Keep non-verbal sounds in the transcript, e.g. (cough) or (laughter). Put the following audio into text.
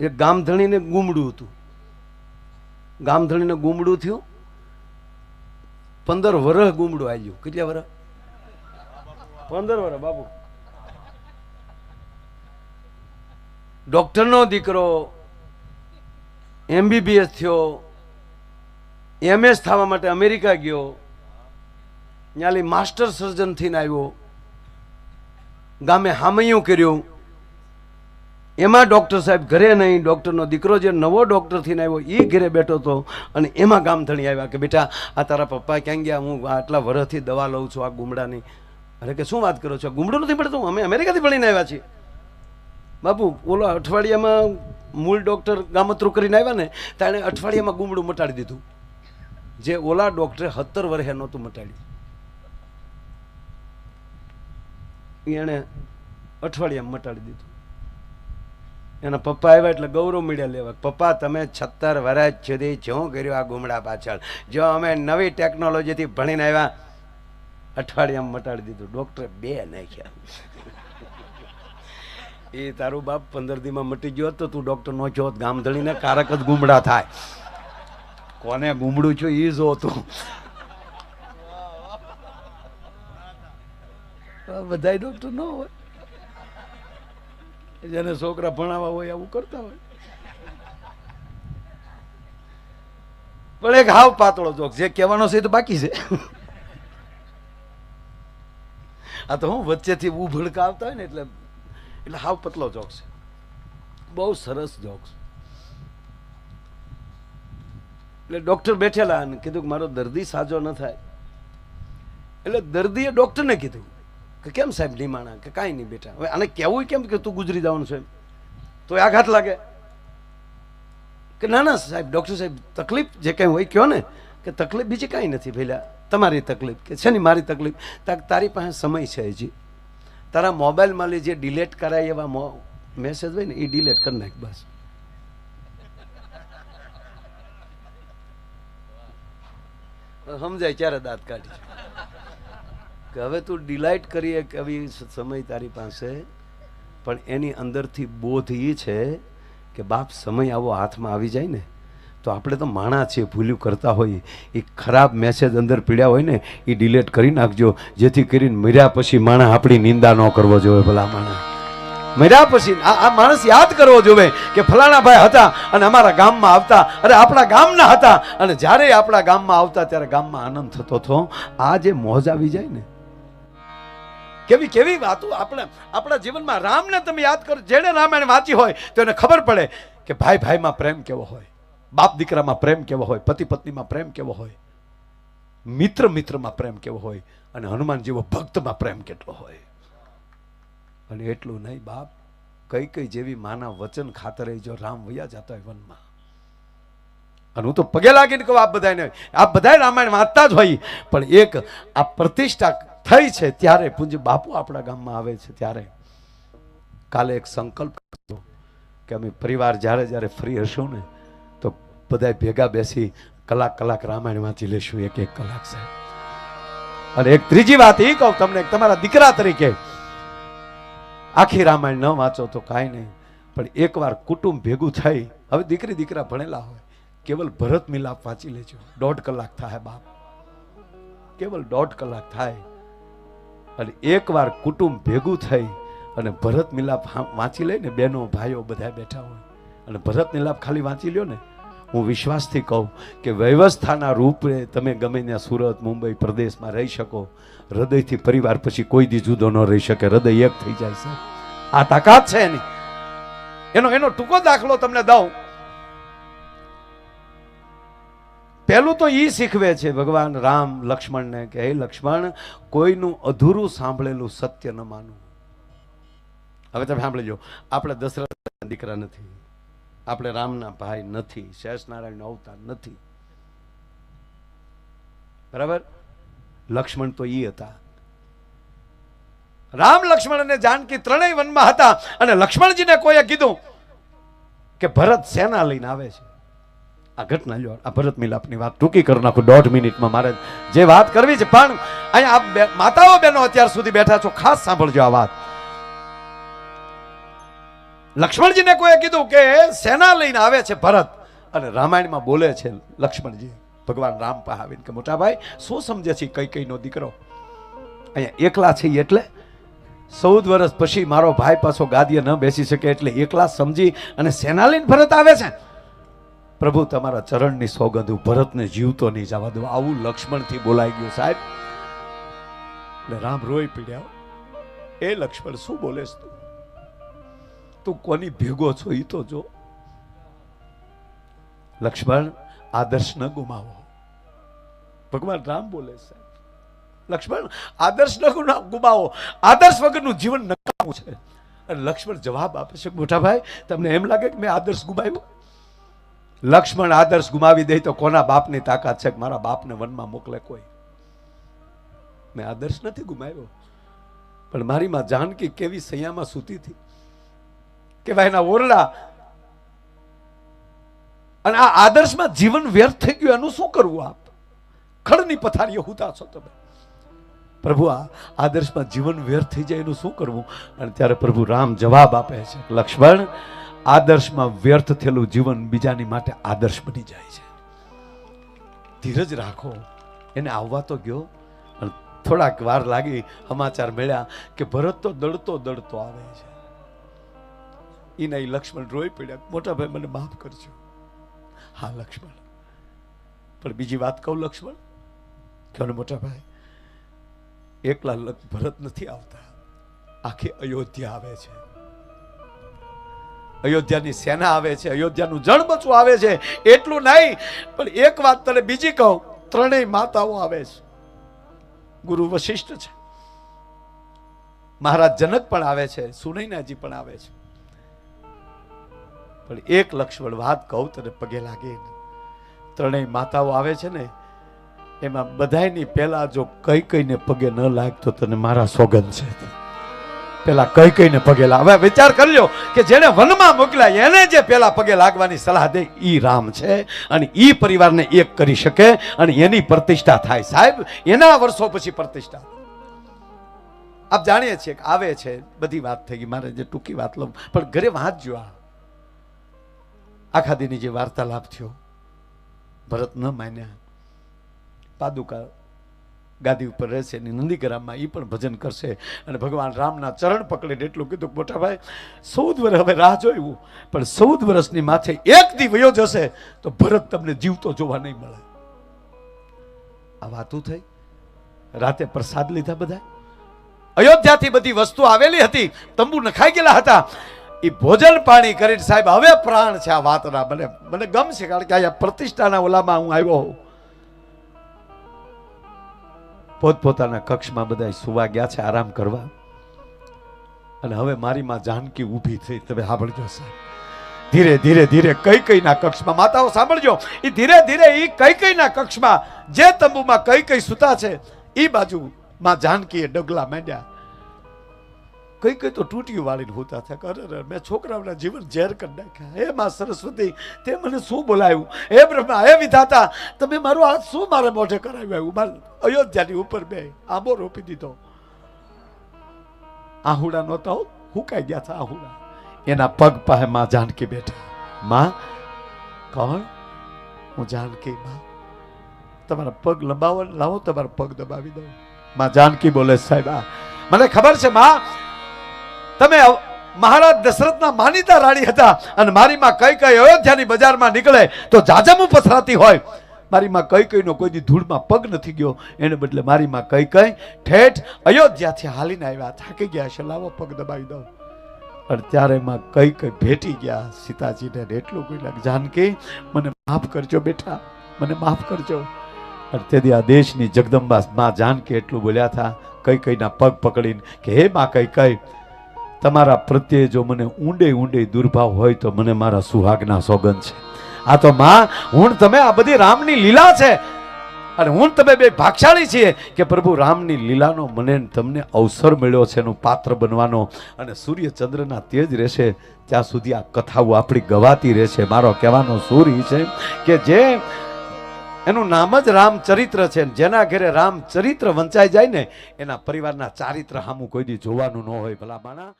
એક ગામધણીને ગુમડું હતું. ગામધણીને ગુમડું થયું. પંદર વરહ ગુમડું આવ્યું કેટલા વરહ? પંદર વરહ, બાપુ. ડોક્ટરનો દીકરો, એમબીબીએસ થયો, એમએસ થવા માટે અમેરિકા ગયો ત્યાંલી માસ્ટર સર્જન થઈને આવ્યો. ગામે હામૈયું કર્યું. એમાં ડૉક્ટર સાહેબ ઘરે નહીં, ડૉક્ટરનો દીકરો જે નવો ડૉક્ટર થઈને આવ્યો એ ઘરે બેઠો હતો અને એમાં ગામધણી આવ્યા કે, બેટા, આ તારા પપ્પા ક્યાં ગયા? હું આટલા વર્ષથી દવા લઉં છું આ ગુમડાની. અરે કે, શું વાત કરો છો? ગુમડું નથી પડતું અમે અમેરિકાથી ભણીને આવ્યા છીએ. બાપુ, ઓલો અઠવાડિયામાં મૂળ ડૉક્ટર ગામતરું કરીને આવ્યા ને તાણે અઠવાડિયામાં ગુમડું મટાડી દીધું. જે ઓલા ડૉક્ટરે સત્તર વર્ષે નહોતું મટાડ્યું. એણે અઠવાડિયામાં મટાડી દીધું. એના પપ્પા આવ્યા એટલે ગૌરવ મળ્યા લેવા પપ્પા, તમે છત્તર વર્ષ સુધી શું કર્યું આ ગુમડા પાછળ? જો અમે નવી ટેકનોલોજીથી ભણીને આવ્યા, અઠવાડિયામાં મટાડી દીધું. ડૉક્ટરે બે નાખ્યા. (laughs) એ તારું બાપ પંદર દીમાં મટી ગયો તો તું ડૉક્ટર નો જોત. ગામધણીને કારક જ ગુમડા થાય. કોને ગુમડું છું એ જો તું. બધા ડૉક્ટર ન હોય. જેને છોકરા ભણાવવા હોય આવું કરતા હોય. પણ એક હાવ પાતળો જોક જે કહેવાનો છે તો બાકી છે. આ તો હું વચ્ચેથી ઉભડકા આવતા હોય ને એટલે એટલે હાવ પતલો જોક છે. બહુ સરસ જોક છે. એટલે ડૉક્ટર બેઠેલા અને કીધું કે મારો દર્દી સાજો ન થાય. એટલે દર્દીએ ડૉક્ટરને કીધું. કે કેમ સાહેબ લીમાણા કે કાંઈ નહીં બેટા. હવે આને કહેવું કેમ કે તું ગુજરી જવાનું છે? તો આઘાત લાગે. કે ના ના સાહેબ, ડૉક્ટર સાહેબ, તકલીફ જે કંઈ હોય કહો ને, કે તકલીફ બીજી કાંઈ નથી ભઈલા. તમારી તકલીફ, કે છે ને મારી તકલીફ? તાક તારી પાસે સમય છે હજી. તારા મોબાઈલમાં લે જે ડિલેટ કરાય એવા મેસેજ હોય ને એ ડિલેટ કરી નાખ બસ. સમજાય ત્યારે દાંત કાઢી? કે હવે તું ડિલાઇટ કરીએ કે આવી સમય તારી પાસે. પણ એની અંદરથી બોધ એ છે કે બાપ, સમય આવો હાથમાં આવી જાય ને, તો આપણે તો માણા છીએ, ભૂલ્યું કરતા હોઈએ. એ ખરાબ મેસેજ અંદર પીડ્યા હોય ને, એ ડિલેટ કરી નાખજો. જેથી કરીને મર્યા પછી માણા આપણી નિંદા ન કરવો જોઈએ, ભલા માણા. મર્યા પછી આ માણસ યાદ કરવો જોઈએ કે ફલાણા ભાઈ હતા અને અમારા ગામમાં આવતા. અરે આપણા ગામના હતા. અને જ્યારે આપણા ગામમાં આવતા, ત્યારે ગામમાં આનંદ થતો હતો. આ જે મોજ આવી જાય ને કેવી કેવી વાતો આપણે આપણા જીવનમાં રામને તમે યાદ કરો, જેણે રામાયણ વાંચી હોય તો એને ખબર પડે કે ભાઈ ભાઈમાં પ્રેમ કેવો હોય, બાપ દીકરામાં પ્રેમ કેવો હોય, પતિ પત્નીમાં પ્રેમ કેવો હોય, મિત્ર મિત્રમાં પ્રેમ કેવો હોય અને હનુમાન જેવો ભક્તમાં પ્રેમ કેટલો હોય. અને એટલું નહીં બાપ, કઈ કઈ જેવી માના વચન ખાતરે જો રામ વૈયા જતા હોય વનમાં. અને હું તો પગે લાગીને કહું, આપ બધાને આપ બધા રામાયણ વાંચતા જ હોય. પણ એક આ પ્રતિષ્ઠા થઈ છે ત્યારે પૂજ્ય બાપુ આપણા ગામમાં આવે છે ત્યારે. કાલે એક સંકલ્પ કર્યો કે અમે પરિવાર જ્યારે જ્યારે ફ્રી હશું ને, તો બધા ભેગા બેસી કલાક કલાક રામાયણ વાંચી લેશું, એક એક કલાક સાહેબ. અને એક ત્રીજી વાત એ કહું તમને તમારા દીકરા તરીકે આખી રામાયણ ન વાંચો તો કાંઈ નહીં, પણ એકવાર કુટુંબ ભેગું થઈ, હવે દીકરી દીકરા ભણેલા હોય, કેવલ ભરત મિલાપ વાંચી લેજો. દોઢ કલાક થાય બાપ. કેવલ દોઢ કલાક થાય. અને એકવાર કુટુંબ ભેગું થઈ અને ભરત મિલાપ વાંચી વાંચી લઈને બેનો, ભાઈઓ બધા બેઠા હોય અને ભરત મિલાપ ખાલી વાંચી લ્યો ને, હું વિશ્વાસથી કહું કે વ્યવસ્થાના રૂપે તમે ગમે ત્યાં સુરત, મુંબઈ પ્રદેશમાં રહી શકો. હૃદયથી પરિવાર પછી કોઈ દી જુદો ન રહી શકે, હૃદય એક થઈ જાય છે આ તાકાત છે એની. એનો એનો ટૂંકો દાખલો તમને દઉં. પહેલું તો એ શીખવે છે, ભગવાન રામ, લક્ષ્મણને કે, હે લક્ષ્મણ, કોઈનું અધૂરું સાંભળેલું સત્ય ન માનવું હવે તમે સાંભળજો આપણે દશરથના દીકરા નથી. આપણે રામના ભાઈ નથી શેષનારાયણનો અવતાર નથી. બરાબર? લક્ષ્મણ તો એ હતા. રામ લક્ષ્મણ અને જાનકી ત્રણેય વનમાં હતા અને લક્ષ્મણજીને કોઈએ કીધું કે ભરત સેના લઈને આવે છે. આ ઘટના લ્યો. આ ભરત મિલાપની વાત ટૂંકી કરી નાખું, દોઢ મિનિટમાં મારે જે વાત કરવી છે. પણ અહીંયા માતાઓ બહેનો અત્યાર સુધી બેઠા છો, ખાસ સાંભળજો આ વાત. લક્ષ્મણજીને કોઈએ કીધું કે સેના લઈને આવે છે ભરત. અને રામાયણમાં બોલે છે લક્ષ્મણજી, ભગવાન રામ પાસે આવીને કે મોટા ભાઈ શું સમજે છે કઈ કઈનો દીકરો? અહીંયા એકલા છે એટલે? ચૌદ વર્ષ પછી મારો ભાઈ પાછો ગાદીએ ન બેસી શકે એટલે એકલા સમજી અને સેના લઈને ભરત આવે છે. પ્રભુ, તમારા ચરણની સોગંદ હું ભરતને જીવતો નહીં જવા દઉં. આવું લક્ષ્મણથી બોલાઈ ગયું સાહેબ. એટલે રામ રોઈ પીડ્યા એ લક્ષ્મણ શું બોલે તું? તું કોની ભેગો છો એ તો જો. લક્ષ્મણ, આદર્શ ન ગુમાવો. ભગવાન રામ બોલે છે લક્ષ્મણ, આદર્શ ન ગુમાવો. આદર્શ વગરનું જીવન નકામું છે. અને લક્ષ્મણ જવાબ આપે છે મોટા ભાઈ તમને એમ લાગે કે મેં આદર્શ ગુમાવ્યો? લક્ષ્મણ આદર્શ ગુમાવી દે તો કોના બાપની તાકાત છે કે મારા બાપને વનમાં મોકલે કોઈ? મેં આદર્શ નથી ગુમાવ્યો. પણ મારી માં જાનકી કેવી સૈયામાં સૂતી હતી. કેવાય એના ઓરડા. અને આ આદર્શમાં જીવન વ્યર્થ થઈ ગયું, એનું શું કરવું આપ? ખડની પથારીએ હુતા છો તમે. પ્રભુ, આ આદર્શમાં જીવન વ્યર્થ થઈ જાય એનું શું કરવું? અને ત્યારે પ્રભુ રામ જવાબ આપે છે લક્ષ્મણ આદર્શમાં વ્યર્થ થયેલું જીવન બીજાની માટે આદર્શ બની જાય છે. ધીરજ રાખો. એને આવવા તો ગયો. પણ થોડાક વાર લાગી સમાચાર મળ્યા કે ભરત તો દડતો દડતો આવે છે. એના નહીં લક્ષ્મણ રોઈ પડ્યા. મોટા ભાઈ મને માફ કરજો. હા, લક્ષ્મણ. પણ બીજી વાત કહું લક્ષ્મણ? કહો મોટા ભાઈ? એકલા ભરત નથી આવતા. આખી અયોધ્યા આવે છે. અયોધ્યાની સેના આવે છે, અયોધ્યાનું જળબચું આવે છે, એટલું નહીં. પણ એક વાત તને બીજી કહું, ત્રણેય માતાઓ આવે છે. ગુરુ વશિષ્ઠ છે. મહારાજ જનક પણ આવે છે, સુનૈનાજી પણ આવે છે. પણ એક લક્ષ્મણ વાત કહું તને પગે લાગે. ત્રણેય માતાઓ આવે છે ને, એમાં બધાયની પહેલા જો કઈ કઈને પગે ન લાગતો તને મારા સોગંદ છે. પેલા કઈ કઈને પગે હવે વિચાર કરજો કે જેને વનમાં મોકલ્યા, એને જે પેલા પગે લાગવાની સલાહ દે એ રામ છે અને એ પરિવારને એક કરી શકે અને એની પ્રતિષ્ઠા થાય. સાહેબ, એના વર્ષો પછી પ્રતિષ્ઠા. આપ જાણીએ છીએ કે આવે છે, બધી વાત થઈ ગઈ. મારે જે ટૂંકી વાત લઉં. પણ ઘરે વાંચજો આ. આખા દીની જે વાર્તાલાપ થયો, ભરત ન માન્યા. પાદુકા ગાદી ઉપર રહેશે, એની નંદીગ્રામમાં એ પણ ભજન કરશે. અને ભગવાન રામના ચરણ પકડે એટલું કીધું મોટા ભાઈ, ચૌદ વર્ષ હવે રાહ જોયું, પણ ચૌદ વર્ષની માથે એક દી વયો જશે તો ભરત તમને જીવતો જોવા નહીં મળે. આ વાતું થઈ. રાતે પ્રસાદ લીધા બધા. અયોધ્યાથી બધી વસ્તુ આવેલી હતી, તંબુ નખાઈ ગયેલા હતા. એ ભોજન પાણી કરીને સાહેબ, હવે પ્રાણ છે આ વાતના. મને મને ગમશે, કારણ કે અહીંયા પ્રતિષ્ઠાના ઓલામાં હું આવ્યો હોઉં. પોતપોતાના કક્ષમાં બધા સુવા ગયા છે, આરામ કરવા. અને હવે મારી માં જાનકી ઊભી થઈ. તમે સાંભળજો, સાહેબ. ધીરે ધીરે ધીરે કઈ કઈના કક્ષમાં, માતાઓ સાંભળજો. એ ધીરે ધીરે એ કઈ કઈના કક્ષમાં, જે તંબુમાં કઈ કઈ સુતા છે એ બાજુ માં જાનકીએ ડગલા માંડ્યા. કઈ કઈ તો તૂટ્યું વાળીને હોતા થયા અરે મેં છોકરાઓના જીવન ઝેર કરી નાખ્યા. હે માં સરસ્વતી, તે મને શું બોલાવ્યું? હે બ્રહ્મા, હે વિધાતા, તમે મારું હાથ શું મારે મોઢે કરાવ્યું? આવ્યું અયોધ્યાની ઉપર બે આંબો રોપી દીધો. આહુડા નહોતા હુકાઈ ગયા હતા આહુડા. એના પગ પાસે માં જાનકી બેઠા. માં, કોણ? હું જાનકી, માં. તમારા પગ લંબાવો, લાવો, તમારા પગ દબાવી દઉં. માં જાનકી બોલે, સાહેબ, મને ખબર છે, માં તમે મહારાજ દશરથના માનીતા રાણી હતા અને મારી કઈ કઈ અયોધ્યાની બજારમાં નીકળે તો જાજમું પથરાતી હોય. મારી માં કઈ કઈનો કોઈ દી ધૂળમાં પગ નથી ગયો. એને બદલે મારી કઈ કઈ ઠેઠ અયોધ્યાથી હાલીને આવ્યા. થાકી ગયા છે. લાવો પગ દબાવી દઉં. અને ત્યારે માં કઈ કઈ ભેટી ગયા. સીતાજીને એટલું કોઈ લાગે. જાનકી, મને માફ કરજો બેટા. મને માફ કરજો. અને તેથી આ દેશની જગદંબા માં જાનકી એટલું બોલ્યા હતા. કઈ કઈના પગ પકડીને કે, હે માં કઈ કઈ તમારા પ્રત્યે જો મને ઊંડે ઊંડે દુર્ભાવ હોય તો મને મારા સુહાગના સોગંદ છે. આ તો માં, હું તમે આ બધી રામની લીલા છે. અને હું તમે બે ભાગશાળી છીએ કે પ્રભુ રામની લીલાનો મને તમને અવસર મળ્યો છે, એનું પાત્ર બનવાનો. અને સૂર્યચંદ્રના તેજ રહેશે, ત્યાં સુધી આ કથાઓ આપણી ગવાતી રહેશે. મારો કહેવાનો સૂર એ છે કે જે એનું નામ જ રામચરિત્ર છે. જેના ઘરે રામચરિત્ર વંચાઈ જાય ને, એના પરિવારના ચારિત્ર સામું કોઈ દી જોવાનું ન હોય ભલા માણા.